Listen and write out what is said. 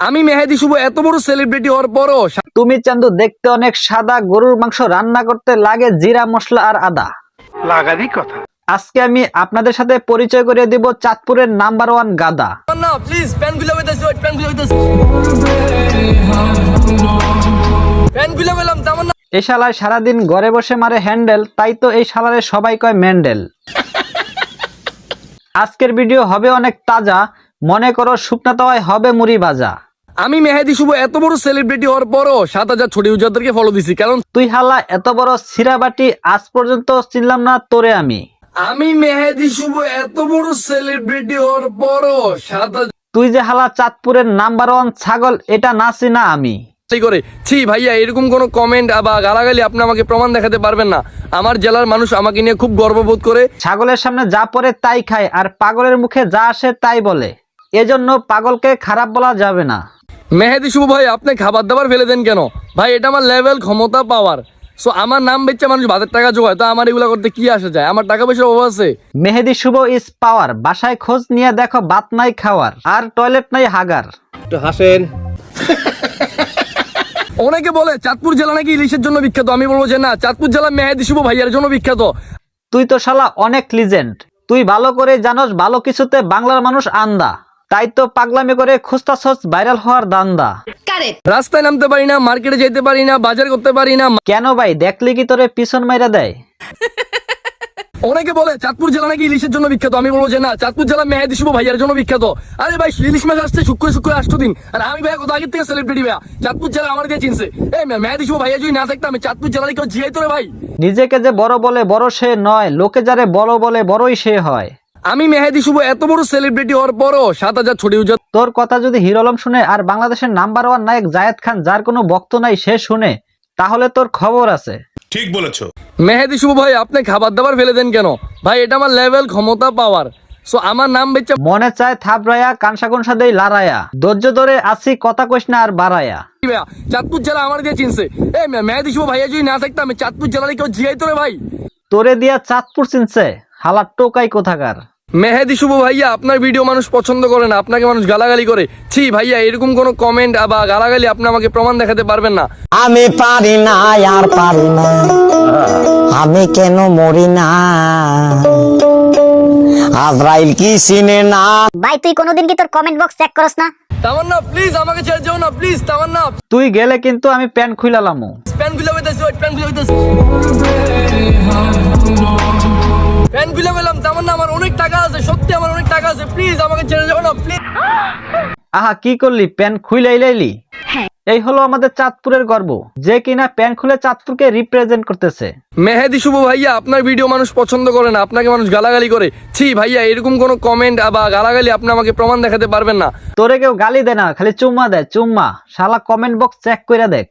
আমি মেহেদি শুভ এত বড় সেলিব্রিটি হওয়ার পরও তুমি চান্দু দেখতে অনেক সাদা গরুর মাংস রান্না করতে লাগে জিরা মশলা আর আদা। লাগারই কথা। আজকে আমি আপনাদের সাথে পরিচয় করিয়ে দিব চাঁদপুরের নাম্বার ওয়ান গাদা। এই শালায় সারাদিন ঘরে বসে মারে হ্যান্ডেল তাই তো এই শালারে সবাই কয় ম্যান্ডেল। আজকের ভিডিও হবে অনেক তাজা মনে করো শুকনা তাওয়ায় হবে মুড়ি ভাজা। আমি মেহেদি শুভ এত বড় সেলিব্রিটি হওয়ার পরও সাত হাজার ছোট ইউজারদেরকে ফলো দিছি কারণ তুই হালা এত বড় সিরাবাটি আজ পর্যন্ত চিনলাম না তোরে আমি। আমি মেহেদি শুভ এত বড় সেলিব্রিটি হওয়ার পরও সাত হাজার তুই যে হালা চাঁদপুরের নাম্বার ওয়ান ছাগল এটা না চিনা আমি। করে। ছি ভাইয়া এরকম কোনো কমেন্ট বা গালাগালি আপনি আমাকে প্রমাণ দেখাতে পারবেন না। আমার জেলার মানুষ আমাকে নিয়ে খুব গর্ববোধ করে। ছাগলের সামনে যা পড়ে তাই খায় আর পাগলের মুখে যা আসে তাই বলে। এজন্য পাগলকে খারাপ বলা যাবে না। মেহেদি শুভ ভাই আপনি খাবার দাবার ফেলে দেন কেন? ভাই এটা আমার লেভেল ক্ষমতা পাওয়ার সো আমার নাম বেচে মানুষ ভাতের টাকা জোগায় তো আমার এগুলো করতে কি আসা যায়? আমার টাকা পয়সার অভাব আছে। মেহেদি শুভ ইজ পাওয়ার বাসায় খোঁজ নিয়ে দেখো বাত নাই খাওয়ার আর টয়লেট নাই হাগার। একটু হাসেন। অনেকে বলে চাঁদপুর জেলা নাকি ইলিশের জন্য বিখ্যাত? আমি বলব যে না চাঁদপুর জেলা মেহেদি শুভ ভাইয়ার জন্য বিখ্যাত। তুই তো শালা অনেক লিজেন্ড তুই ভালো করে জানোস ভালো কিছুতে বাংলার মানুষ আন্দা। তাই তো পাগলামি করে খুস্তাছস ভাইরাল হওয়ার দান্দা রাস্তায় নামতে পারি না মার্কেটে যেতে পারি না বাজার করতে পারি না কেন ভাই? দেখলি কি তোরে পিছন মাইরা দেয়? অনেকে বলে চাঁদপুর জেলা নাকি ইলিশের জন্য বিখ্যাত। আমি বলব যে না চাঁদপুর জেলা মেহেদি শুভ ভাইয়ার জন্য বিখ্যাত। আরে ভাই ইলিশ মাছ আসছে শুক্র শুক্র আসতো দিন। আর আমি ভাইয়া কত আগের থেকে সেলিব্রিটি ভাইয়া। চাঁদপুর জেলা আমার দিয়ে চিনছে। এই মেহেদি শুভ ভাইয়া যদি না থাকতাম আমি চাঁদপুর জেলা কেউ জিয়াই তোরে ভাই। নিজেকে যে বড় বলে বড় সে নয় লোকে যারে বড় বলে বড়ই সে হয়। আমি মেহেদি শুভ এত বড় সেলিব্রিটি হওয়ার পরও সাত হাজার ছোট তোর কথা যদি হিরো আলম শুনে আর বাংলাদেশের নাম্বার ওয়ান নায়ক জায়েদ খান যার কোনো বক্ত নাই সে শুনে তাহলে তোর খবর আছে। ঠিক বলেছ। মেহেদি শুভ ভাই আপনি খাবার দাবার ফেলে দেন কেন? ভাই এটা আমার লেভেল ক্ষমতা পাওয়ার সো আমার নাম বেচে মনে চায় থাবরায়া কানসা কুনসা দেই লারায়া। ধৈর্য ধরে আসি কথা কইস না আর বাড়ায়া। চাঁদপুর জেলা আমার দিয়ে চিনছে। এই মেহেদি শুভ ভাইয়া যদি না থাকতাম আমি চাঁদপুর জেলার কেউ জিয়াই তোরে ভাই। তোরে দিয়া চাঁদপুর চিনছে। হালার টোকাই কোথাকার? মেহেদি শুভ ভাইয়া আপনার ভিডিও মানুষ পছন্দ করে না আপনাকে মানুষ গালাগালি করে। ছি ভাইয়া এরকম কোনো কমেন্ট বা গালাগালি আপনি আমাকে প্রমাণ দেখাতে পারবেন না। আমি পারি না আর পারি না। আমি কেন মরি না? আজরাইল কি সিনে না? ভাই তুই কোনোদিন কি তোর কমেন্ট বক্স চেক করস না? তামান্না প্লিজ আমাকে ছেড়ে যাও না প্লিজ তামান্না। তুই গেলে কিন্তু আমি প্যান্ট খুইলালামু প্যানগুলো হইতাছে প্যানগুলো হইতাছে প্যানগুলো বললাম তামান্না আমার অনেক টাকা আছে সত্যি আমার অনেক টাকা আছে প্লিজ আমাকে ছেড়ে যাও না প্লিজ আহা কি করলি? প্যান্ট খুইলাই লাইলি? এই হলো আমাদের চাঁদপুরের গর্ব। যে কিনা প্যান্ট খুলে চাঁদপুরকে রিপ্রেজেন্ট করতেছে। মেহেদি শুভ ভাইয়া আপনার ভিডিও মানুষ পছন্দ করে না আপনাকে মানুষ গালাগালি করে। ছি ভাইয়া এরকম কোনো কমেন্ট বা গালাগালি আপনি আমাকে প্রমাণ দেখাতে পারবেন না। তোরে কেউ গালি দেয় না খালি চুম্মা দেয় চুম্মা। শালা কমেন্ট বক্স চেক কইরা দেখ।